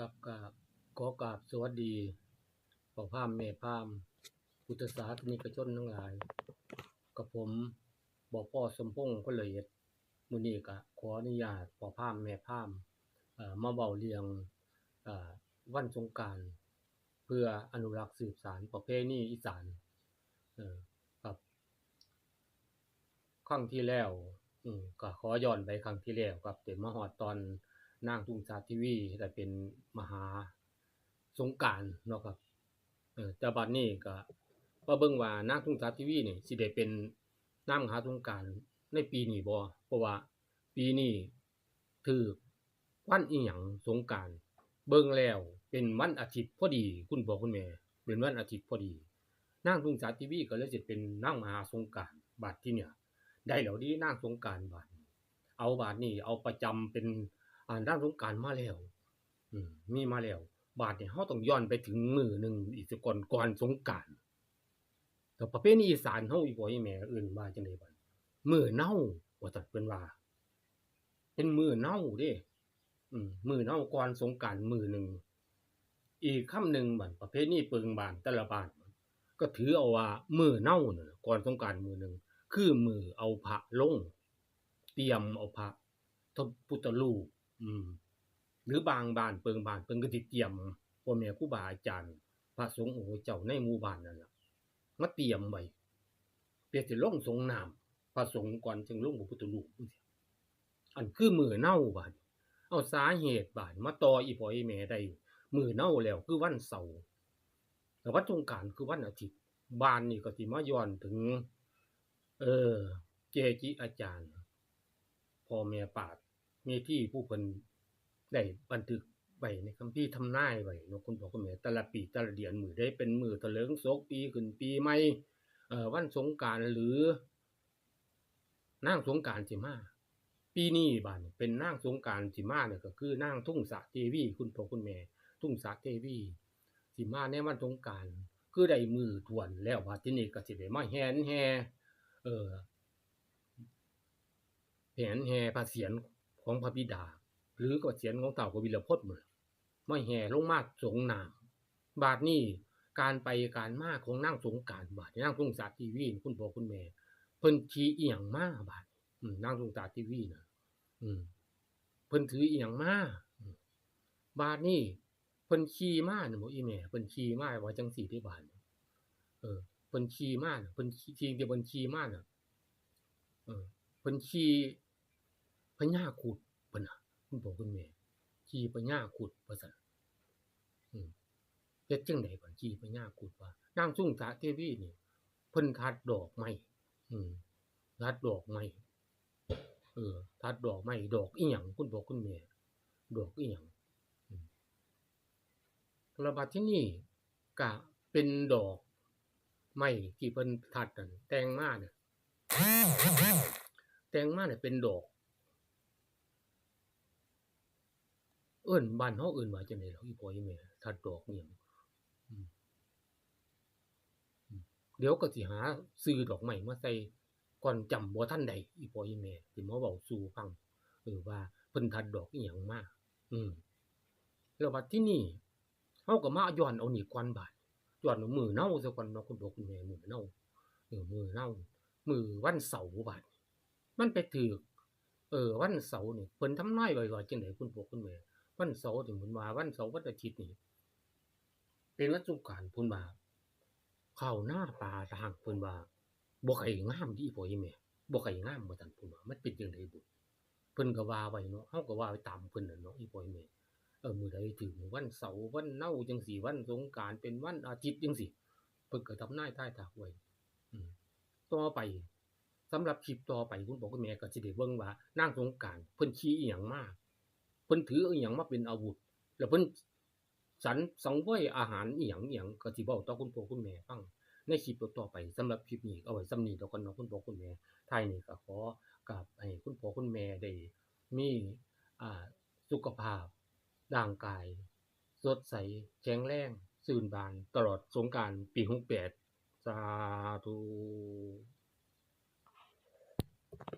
ครับก็ขอกราบสวัสดีพ่อพามแม่พามพุทธศาสนิกชนทั้งหลาย กับผมบอกพ่อสมพงษ์คนละเอียมื้อนี้ก็ขออนุญาตพ่อพามแม่พามมาเว้าเรื่องเอ่อวันสงกานต์เพื่ออนุรักษ์สืบสานประเพณีอีสานครับครั้งที่แล้วก็ขอย้อนไปครั้งที่แล้วครับแต่มาฮอดตอน นางทุ่งสาทีวีได้เป็นมหาสงกานต์เนาะครับเออแต่บัดนี้ก็มาเบิ่งว่านางทุ่งสาทีวีนี่สิได้เป็นนางมหาสงกานต์ในปีนี้บ่เพราะว่าปีนี้ถือวันอีหยังสงกานต์เบิ่งแล้วเป็นวันอาทิตย์พอดี คุณพ่อคุณแม่เป็นวันอาทิตย์พอดีนางทุ่งสาทีวีก็เลยสิเป็นนางมหาสงกานต์บัดที่เนี่ยได้แล้วดีนางสงกานต์บัดเอาบาดนี้เอาประจำเป็น อ่านางสงกานต์มาแล้วอืมีมาแล้ว บาดเนี่ยเฮาต้องย้อนไปถึงมือหนึ่งอีกสก่อนก่อนสงกานต์แต่ประเพณีอีสานเฮาอีพ่ออีแม่อิ้นว่าจังได๋บัดมือเน่าว่าซั่นเพิ่นว่า เป็นมือเน่าเด้มมื้อเน่าก่อนสงกานต์มื้อหนึ่งอีกคำหนึ่งบัดประเพณีเปิงบานแต่ละบานก็ถือเอาว่ามือเน่านั่นน่ะก่อนสงกานต์มื้อหนึ่งคือมือเอาพระลง เตรียมเอาพระพระพุทธรูป อืม หรือบางบ้านเปิงบ้านเพิ่นก็สิเตรียมพ่อแม่ครูบาอาจารย์พระสงฆ์โอ้โหเจ้าในหมู่บ้านนั่นล่ะมาเตรียมไว้เพื่อสิลงสงน้ำพระสงฆ์ก่อนจึงลงพระพุทธรูปอันคือมือเน่าบาดเอาสาเหตุบาดมาต่ออีพ่ออีแม่ได้มือเน่าแล้วคือวันเสาร์แต่วันสงกานต์คือวันอาทิตย์บ้านนี่ก็สิมาย้อนถึง เออเกจิอาจารย์พ่อแม่ปรา มีที่ผู้เพิ่นได้บันทึกไว้ในคัมภีร์ทำนายไว้เนาะคุณพ่อคุณแม่แต่ละปีแต่ละเดือนมือใดเป็นมือเถลิงโศกปีขึ้นปีใหม่เอ่อวันสงกานต์หรือนางสงกานต์สิมาปีนี้บานเป็นนางสงกานต์สิมาเนี่ยก็คือนางทุ่งสะเทวีคุณพ่อคุณแม่ทุ่งสะเทวีสิมาในวันสงกานต์คือได้มือทวนแล้วบาดทีนี้ก็สิได้มาแหนแห่เออแผนแห่พระเศียร ของพระบิดา หรือก็เศียรของเต่ากวิลพจน์หมดมาแห่ลงมาสงน้ำบาดนี้การไปการมาของนางสงการบาดนี้นางสงสารทีวีคุณพ่อคุณแม่เพิ่นขี่อียงมาบาดอืมนางสงสารทีวีนะอืมเพิ่นถืออียงมาบาดนี้เพิ่นขี่มาน่ะบ่อีแม่เพิ่นขี่มาว่าจังซี่ที่บาดนี้เออเพิ่นขี่มาน่ะเพิ่นขี่ที่เพิ่นขี่มาน่ะเออเพิ่นขี่ ญาครุดเพิ่นน่ะคุณพ่อคุณแม่ขี่พญาครุดว่าซั่นเฮ็ดจังได๋บัดขี่พญาครุดว่านางสุ่งสาเทวีนี่เพิ่นทัดดอกไม้อืมทัดดอกไม้เออทัดดอกไม้ดอกอีหยังคุณพ่อคุณแม่ดอกอีหยังอืมแล้วบัดที่นี่ก็เป็นดอกไม้ที่เพิ่นทัดนั่นแต่งมาเนี่ยแต่งมาเนี่ยเป็นดอก เอิ้นบ้านเฮาเอิ้นว่าจังได๋ล่ะอีพ่ออีแม่ถ้าดอกอิหยังเดี๋ยวก็สิหาซื้อดอกไม้มาใส่ก่อนจำบ่ทันได้อีพ่ออีแม่สิมาเว้าสู่ฟังเออว่าเพิ่นทัดดอกอีหยังมาอืมแล้วบัดที่นี่เฮาก็มาย้อนเอานี่ก่อนบาดย้อนเอามือเน่าซะก่อนเนาะคุณพ่อคุณแม่มือเน่าเออมือเน่ามือวันเสาร์บาดมันไปถือเออวันเสาร์นี่เพิ่นทำนายไว้ว่าจังได๋คุณพ่อคุณแม่ วันเสาร์นี่เพิ่นว่าวันเสาร์วันอาทิตย์นี่เป็นวันสงกานพิ่นว่าข้าหน้าปลาทางพิ่นว่าบ่ไข่งามดีพ่ออีแม่บ่ไข่งามว่าซั่นพิ่นว่ามันเป็นจังไดบุเพิ่นก็ว่าไว้เนาะเฮาก็ว่าไปตามเพิ่นน่ะเนาะอีพออีแม่เออมื้อใดถึงวันเสาร์วันเน่าจังซี่วันสงกรานต์เป็นวันอาทิตย์จังซี่เพิ่นก็ทำนายทายทักไว้อืมต่อไปสำหรับคลิปต่อไปคุณพ่อคุณแม่ก็สิได้เบิ่งว่านางสงกรานต์เพิ่นขี่อีหยังมา เพิ่นถืออีหยังมาเป็นอาวุธ แล้วเพิ่นสรรสังเวยอาหารอีหยังอีหยังก็สิเว้าต่อคุณพ่อคุณแม่ฟังในคลิปต่อไปสำหรับคลิปนี้เอาไว้ส่ำนี้แล้วกันเนาะคุณพ่อคุณแม่ท้ายนี้ก็ขอกราบให้คุณพ่อคุณแม่ได้มีอ่าสุขภาพร่างกาย สดใสแข็งแรงชื่นบาน ตลอดสงกรานต์ปี68สาธุ